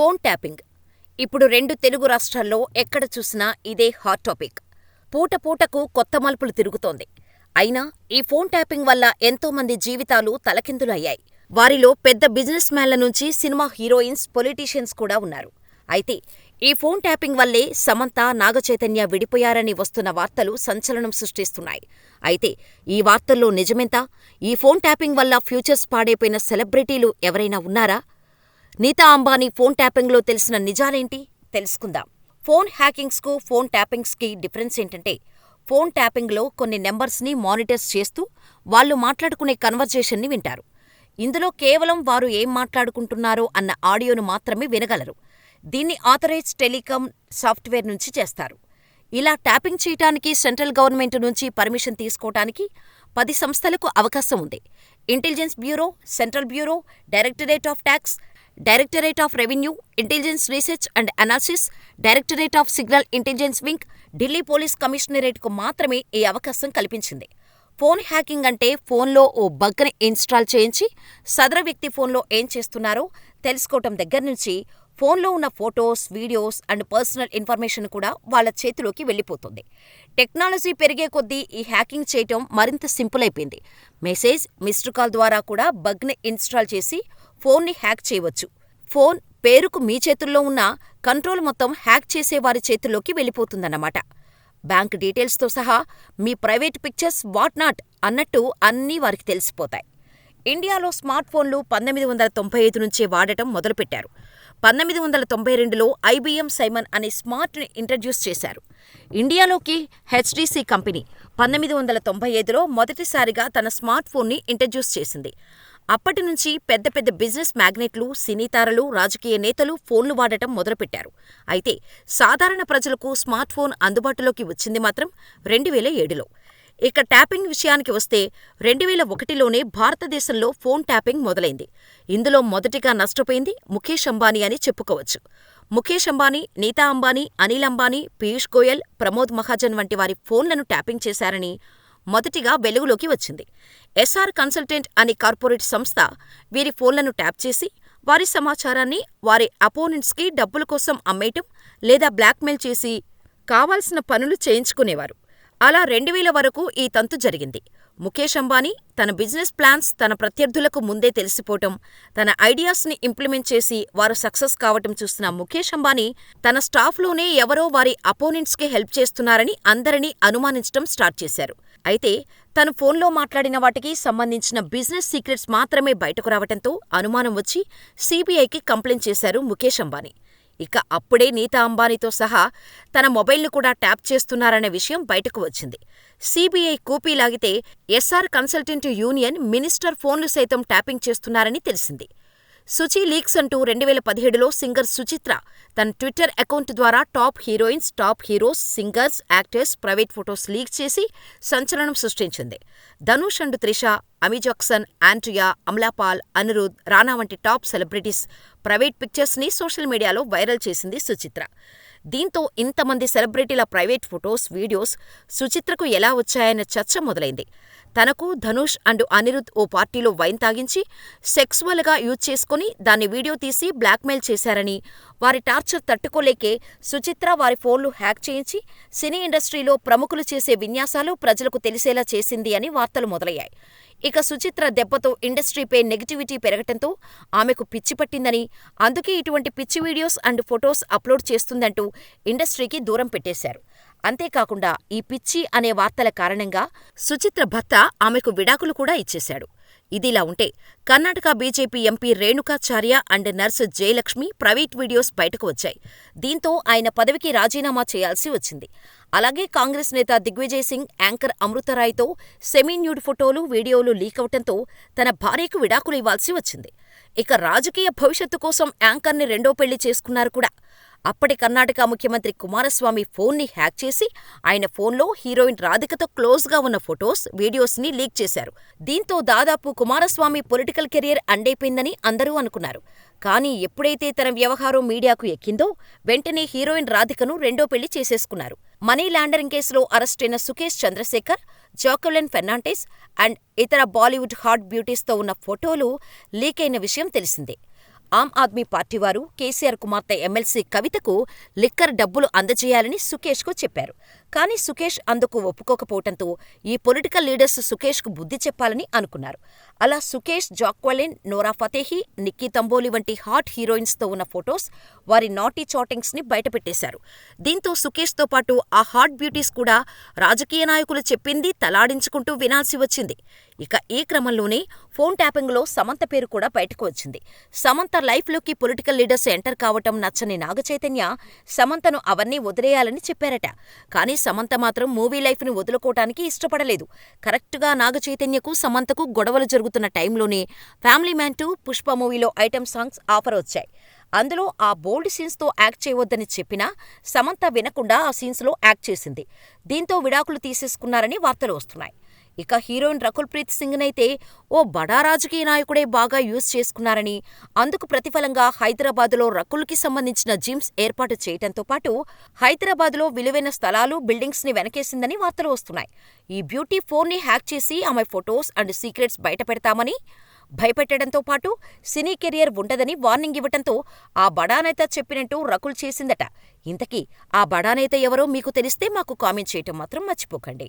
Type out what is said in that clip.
Phone tapping ఇప్పుడు రెండు తెలుగు రాష్ట్రాల్లో ఎక్కడ చూసినా ఇదే హాట్ టాపిక్. పూట పూటకు కొత్త మలుపులు తిరుగుతోంది. అయినా ఈ ఫోన్ ట్యాపింగ్ వల్ల ఎంతో మంది జీవితాలు తలకిందులు అయ్యాయి. వారిలో పెద్ద బిజినెస్ మ్యాన్ల నుంచి సినిమా హీరోయిన్స్, పొలిటీషియన్స్ కూడా ఉన్నారు. అయితే ఈ ఫోన్ ట్యాపింగ్ వల్లే సమంత, నాగచైతన్య విడిపోయారని వస్తున్న వార్తలు సంచలనం సృష్టిస్తున్నాయి. అయితే ఈ వార్తల్లో నిజమెంత? ఈ ఫోన్ ట్యాపింగ్ వల్ల ఫ్యూచర్స్ పాడైపోయిన సెలబ్రిటీలు ఎవరైనా ఉన్నారా? నీతా అంబానీ ఫోన్ ట్యాపింగ్లో తెలిసిన నిజాలేంటి? తెలుసుకుందాం. ఫోన్ హ్యాకింగ్స్కు, ఫోన్ ట్యాపింగ్స్కి డిఫరెన్స్ ఏంటంటే ఫోన్ ట్యాపింగ్లో కొన్ని నెంబర్స్ని మానిటర్స్ చేస్తూ వాళ్ళు మాట్లాడుకునే కన్వర్జేషన్ని వింటారు. ఇందులో కేవలం వారు ఏం మాట్లాడుకుంటున్నారో అన్న ఆడియోను మాత్రమే వినగలరు. దీన్ని ఆథరైజ్డ్ టెలికాం సాఫ్ట్వేర్ నుంచి చేస్తారు. ఇలా ట్యాపింగ్ చేయటానికి సెంట్రల్ గవర్నమెంట్ నుంచి పర్మిషన్ తీసుకోటానికి పది సంస్థలకు అవకాశం ఉంది. Intelligence bureau, central bureau, directorate of tax, directorate of revenue, intelligence research and analysis, directorate of signal intelligence wing, Delhi police కమిషనరేట్కు మాత్రమే ఈ అవకాశం కల్పించింది. ఫోన్ హ్యాకింగ్ అంటే ఫోన్లో ఓ బగ్ని ఇన్స్టాల్ చేయించి సదరు వ్యక్తి ఫోన్లో ఏం చేస్తున్నారో తెలుసుకోవటం దగ్గర నుంచి ఫోన్లో ఉన్న photos, videos and personal information కూడా వాళ్ళ చేతిలోకి వెళ్ళిపోతుంది. టెక్నాలజీ పెరిగే కొద్దీ ఈ హ్యాకింగ్ చేయటం మరింత సింపుల్ అయిపోయింది. మెసేజ్, మిస్డ్ కాల్ ద్వారా కూడా బగ్ని ఇన్స్టాల్ చేసి ఫోన్ని హ్యాక్ చేయవచ్చు. ఫోన్ పేరుకు మీ చేతుల్లో ఉన్నా కంట్రోల్ మొత్తం హ్యాక్ చేసేవారి చేతుల్లోకి వెళ్ళిపోతుందన్నమాట. బ్యాంక్ డీటెయిల్స్తో సహా మీ ప్రైవేట్ పిక్చర్స్ వాట్ నాట్ అన్నట్టు అన్నీ వారికి తెలిసిపోతాయి. ఇండియాలో స్మార్ట్ ఫోన్లు పంతొమ్మిది వందల తొంభై ఐదు నుంచే వాడటం మొదలుపెట్టారు. పంతొమ్మిది వందల తొంభై రెండులో ఐబీఎం సైమన్ అనే స్మార్ట్ని ఇంట్రడ్యూస్ చేశారు. ఇండియాలోకి హెచ్టిసి కంపెనీ పంతొమ్మిది వందల తొంభై ఐదులో మొదటిసారిగా తన స్మార్ట్ ఫోన్ని ఇంట్రడ్యూస్ చేసింది. అప్పటి నుంచి పెద్ద పెద్ద బిజినెస్ మ్యాగ్నెట్లు, సినీతారలు రాజకీయ నేతలు ఫోన్లు వాడటం మొదలుపెట్టారు. అయితే సాధారణ ప్రజలకు స్మార్ట్ ఫోన్ అందుబాటులోకి వచ్చింది మాత్రం రెండువేల ఏడులో. ఇక ట్యాపింగ్ విషయానికి వస్తే రెండు వేల ఒకటిలోనే భారతదేశంలో ఫోన్ ట్యాపింగ్ మొదలైంది. ఇందులో మొదటిగా నష్టపోయింది ముఖేష్ అంబానీ అని చెప్పుకోవచ్చు. ముఖేష్ అంబానీ, నీతా అంబానీ, అనిల్ అంబానీ, పీయూష్ గోయల్, ప్రమోద్ మహాజన్ వంటి వారి ఫోన్లను ట్యాపింగ్ చేశారని మొదటిగా వెలుగులోకి వచ్చింది. ఎస్ఆర్ కన్సల్టెంట్ అనే కార్పొరేట్ సంస్థ వీరి ఫోన్లను ట్యాప్ చేసి వారి సమాచారాన్ని వారి అపోనెంట్స్కి డబ్బుల కోసం అమ్మేయటం లేదా బ్లాక్మెయిల్ చేసి కావాల్సిన పనులు చేయించుకునేవారు. అలా రెండు వేల వరకు ఈ తంతు జరిగింది. ముఖేష్ అంబానీ తన బిజినెస్ ప్లాన్స్ తన ప్రత్యర్థులకు ముందే తెలిసిపోవటం, తన ఐడియాస్ని ఇంప్లిమెంట్ చేసి వారు సక్సెస్ కావటం చూసిన ముఖేష్ అంబానీ తన స్టాఫ్లోనే ఎవరో వారి అపోనెంట్స్కి హెల్ప్ చేస్తున్నారని అందరినీ అనుమానించటం స్టార్ట్ చేశారు. అయితే తను ఫోన్లో మాట్లాడిన వాటికి సంబంధించిన బిజినెస్ సీక్రెట్స్ మాత్రమే బయటకు రావటంతో అనుమానం వచ్చి సీబీఐకి కంప్లైంట్ చేశారు ముఖేష్ అంబానీ. ఇక అప్పుడే నీతా అంబానీతో సహా తన మొబైల్ను కూడా ట్యాప్ చేస్తున్నారన్న విషయం బయటకు వచ్చింది. సీబీఐ కూపీ లాగితే ఎస్ఆర్ కన్సల్టెంట్ యూనియన్ మినిస్టర్ ఫోన్లు సైతం ట్యాపింగ్ చేస్తున్నారని తెలిసింది. సుచి లీక్స్ అంటూ రెండు వేల పదిహేడులో సింగర్ సుచిత్ర తన ట్విట్టర్ అకౌంట్ ద్వారా top heroines, top heroes, singers, actors private photos leak చేసి సంచలనం సృష్టించింది. Dhanush and Trisha, Amy Jackson Andrea Amala Paul, Anirudh, Rana వంటి టాప్ సెలబ్రిటీస్ ప్రైవేట్ పిక్చర్స్ని సోషల్ మీడియాలో వైరల్ చేసింది సుచిత్ర. దీంతో ఇంతమంది సెలబ్రిటీల ప్రైవేట్ ఫొటోస్, వీడియోస్ సుచిత్రకు ఎలా వచ్చాయన్న చర్చ మొదలైంది. తనకు, ధనుష్ అండ్ అనిరుధ్ ఓ పార్టీలో వైన్ తాగించి సెక్సువల్గా యూజ్ చేసుకుని దాన్ని వీడియో తీసి బ్లాక్మెయిల్ చేశారని, వారి టార్చర్ తట్టుకోలేకే సుచిత్ర వారి ఫోన్లు హ్యాక్ చేయించి సినీ ఇండస్ట్రీలో ప్రముఖులు చేసే విన్యాసాలు ప్రజలకు తెలిసేలా చేసింది అని వార్తలు మొదలయ్యాయి. ఇక సుచిత్ర దెబ్బతో ఇండస్ట్రీపై నెగటివిటీ పెరగటంతో ఆమెకు పిచ్చి పట్టిందని, అందుకే ఇటువంటి పిచ్చి వీడియోస్ అండ్ ఫొటోస్ అప్లోడ్ చేస్తుందంటూ ఇండస్ట్రీకి దూరం పెట్టేశారు. అంతేకాకుండా ఈ పిచ్చి అనే వార్తల కారణంగా సుచిత్ర భర్త ఆమెకు విడాకులు కూడా ఇచ్చేశాడు. ఇదిలా ఉంటే Karnataka BJP MP Renukacharya and nurse Jayalakshmi private videos బయటకు వచ్చాయి. దీంతో ఆయన పదవికి రాజీనామా చేయాల్సి వచ్చింది. అలాగే కాంగ్రెస్ నేత దిగ్విజయ్ సింగ్, యాంకర్ అమృతరాయ్తో సెమీ న్యూడ్ ఫొటోలు, వీడియోలు లీకవటంతో తన భార్యకు విడాకులు ఇవ్వాల్సి వచ్చింది. ఇక రాజకీయ భవిష్యత్తు కోసం యాంకర్ని రెండో పెళ్ళి చేసుకున్నారు కూడా. అప్పటి కర్ణాటక ముఖ్యమంత్రి కుమారస్వామి ఫోన్ని హ్యాక్ చేసి ఆయన ఫోన్లో హీరోయిన్ రాధికతో క్లోజ్గా ఉన్న ఫొటోస్, వీడియోస్ని లీక్ చేశారు. దీంతో దాదాపు కుమారస్వామి పొలిటికల్ కెరీర్ అండైపోయిందని అందరూ అనుకున్నారు. కానీ ఎప్పుడైతే తన వ్యవహారం మీడియాకు ఎక్కిందో వెంటనే హీరోయిన్ రాధికను రెండో పెళ్ళి చేసేసుకున్నారు. మనీ లాండరింగ్ కేసులో అరెస్టైన Sukesh Chandrashekhar, Jacqueline Fernandez and ఇతర బాలీవుడ్ హాట్ బ్యూటీస్తో ఉన్న ఫోటోలు లీకైన విషయం తెలిసిందే. ఆమ్ ఆద్మీ పార్టీ వారు కేసీఆర్ కుమార్తె ఎమ్మెల్సీ కవితకు లిక్కర్ డబ్బులు అందజేయాలని సుకేష్కు చెప్పారు. కానీ సుకేష్ అందుకు ఒప్పుకోకపోవటంతో ఈ పొలిటికల్ లీడర్స్ సుకేష్కు బుద్ధి చెప్పాలని అనుకున్నారు. అలా సుకేష్, జాక్వెలిన్, నోరా ఫతేహి, నిక్కీ తంబోలి వంటి హాట్ హీరోయిన్స్తో ఉన్న ఫొటోస్, వారి నాటీ చాటింగ్స్ని బయటపెట్టేశారు. దీంతో సుకేష్తో పాటు ఆ హాట్ బ్యూటీస్ కూడా రాజకీయ నాయకులు చెప్పింది తలాడించుకుంటూ వినాల్సి వచ్చింది. ఇక ఈ క్రమంలోనే ఫోన్ ట్యాపింగ్లో సమంత పేరు కూడా బయటకు వచ్చింది. సమంత లైఫ్లోకి పొలిటికల్ లీడర్స్ ఎంటర్ కావటం నచ్చని నాగచైతన్య సమంతను అవన్నీ వదిలేయాలని చెప్పారట. కానీ సమంత మాత్రం మూవీ లైఫ్ని వదులుకోటానికి ఇష్టపడలేదు. కరెక్ట్గా నాగచైతన్యకు, సమంతకు గొడవలు జరుగుతున్న టైంలోనే ఫ్యామిలీ మ్యాన్ టూ, పుష్ప మూవీలో ఐటెం సాంగ్స్ ఆఫర్ వచ్చాయి. అందులో ఆ బోల్డ్ సీన్స్తో యాక్ట్ చేయవద్దని చెప్పినా సమంత వినకుండా ఆ సీన్స్లో యాక్ట్ చేసింది. దీంతో విడాకులు తీసేసుకున్నారని వార్తలు వస్తున్నాయి. ఇక హీరోయిన్ రకుల్ ప్రీత్ సింగ్నైతే ఓ బడా రాజకీయ నాయకుడే బాగా యూజ్ చేసుకున్నారని, అందుకు ప్రతిఫలంగా హైదరాబాదులో రకుల్కి సంబంధించిన జిమ్స్ ఏర్పాటు చేయటంతో పాటు హైదరాబాదులో విలువైన స్థలాలు, బిల్డింగ్స్ని వెనకేసిందని వార్తలు వస్తున్నాయి. ఈ బ్యూటీ ఫోన్ని హ్యాక్ చేసి ఆమె ఫొటోస్ అండ్ సీక్రెట్స్ బయటపెడతామని భయపెట్టడంతో పాటు సినీ కెరియర్ ఉండదని వార్నింగ్ ఇవ్వటంతో ఆ బడానేత చెప్పినట్టు రకుల్ చేసిందట. ఇంతకీ ఆ బడానేత ఎవరో మీకు తెలిస్తే మాకు కామెంట్ చేయటం మాత్రం మర్చిపోకండి.